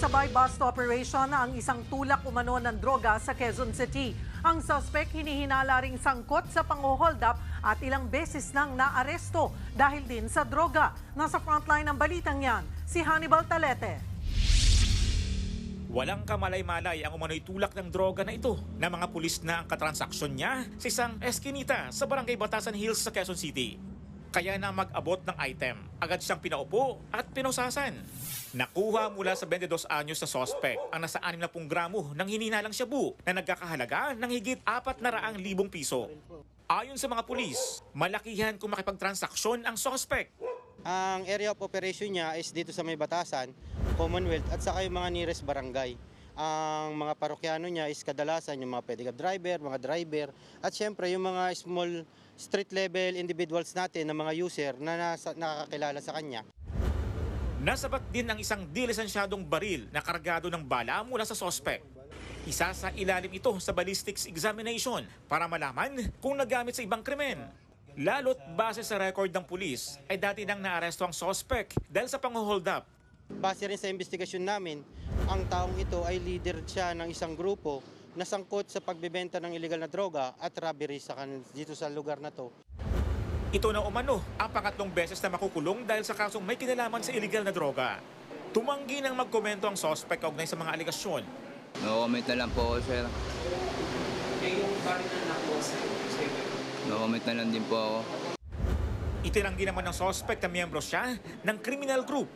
Sinasabay bust operation ang isang tulak umano ng droga sa Quezon City. Ang suspect hinihinala ring sangkot sa pang-hold up at ilang beses nang naaresto dahil din sa droga. Nasa frontline ng balitang yan, si Hannibal Talete. Walang kamalay-malay ang umano'y tulak ng droga na ito na mga pulis na ang katransaksyon niya sa isang eskinita sa Barangay Batasan Hills sa Quezon City. Kaya na mag-abot ng item, agad siyang pinaupo at pinusasan. Nakuha mula sa 22 anyos na sospek ang nasa 60 gramo ng hininalang shabu na nagkakahalaga ng higit 400,000 piso. Ayon sa mga pulis, malakihan kung makipagtransaksyon ang sospek. Ang area of operation niya is dito sa may batasan, Commonwealth at saka yung mga nearest barangay. Ang mga parokyano niya is kadalasan yung mga pedicab driver, mga driver at syempre yung mga small street level individuals natin na mga user na nasa, nakakakilala sa kanya. Nasabat din ang isang dilisensyadong baril na kargado ng bala mula sa sospek. Isa sa ilalim ito sa ballistics examination para malaman kung nagamit sa ibang krimen. Lalo't base sa record ng pulis ay dati nang naaresto ang sospek dahil sa pang-hold up. Base rin sa investigasyon namin, ang taong ito ay leader siya ng isang grupo na sangkot sa pagbebenta ng illegal na droga at robbery sa kan- dito sa lugar na to. Ito na umano ang pangatlong beses na makukulong dahil sa kasong may kinalaman sa illegal na droga. Tumanggi nang magkomento ang sospek kaugnay sa mga aligasyon. No comment na lang po ako, sir. No comment na lang din po ako. Itinanggi naman ng sospek na miyembro siya ng criminal group.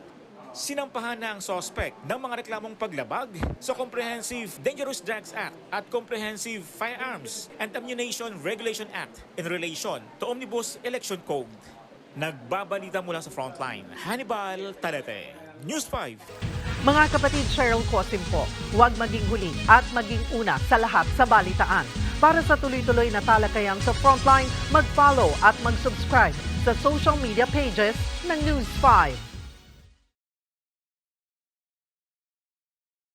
Sinampahan na ang sospek ng mga reklamong paglabag sa Comprehensive Dangerous Drugs Act at Comprehensive Firearms and Ammunition Regulation Act in relation to Omnibus Election Code. Nagbabalita mula sa frontline, Hannibal Talete, News 5. Mga kapatid Cheryl Cosim po, huwag maging huli at maging una sa lahat sa balitaan. Para sa tuloy-tuloy na talakayang sa Frontline, mag-follow at mag-subscribe sa social media pages ng News 5.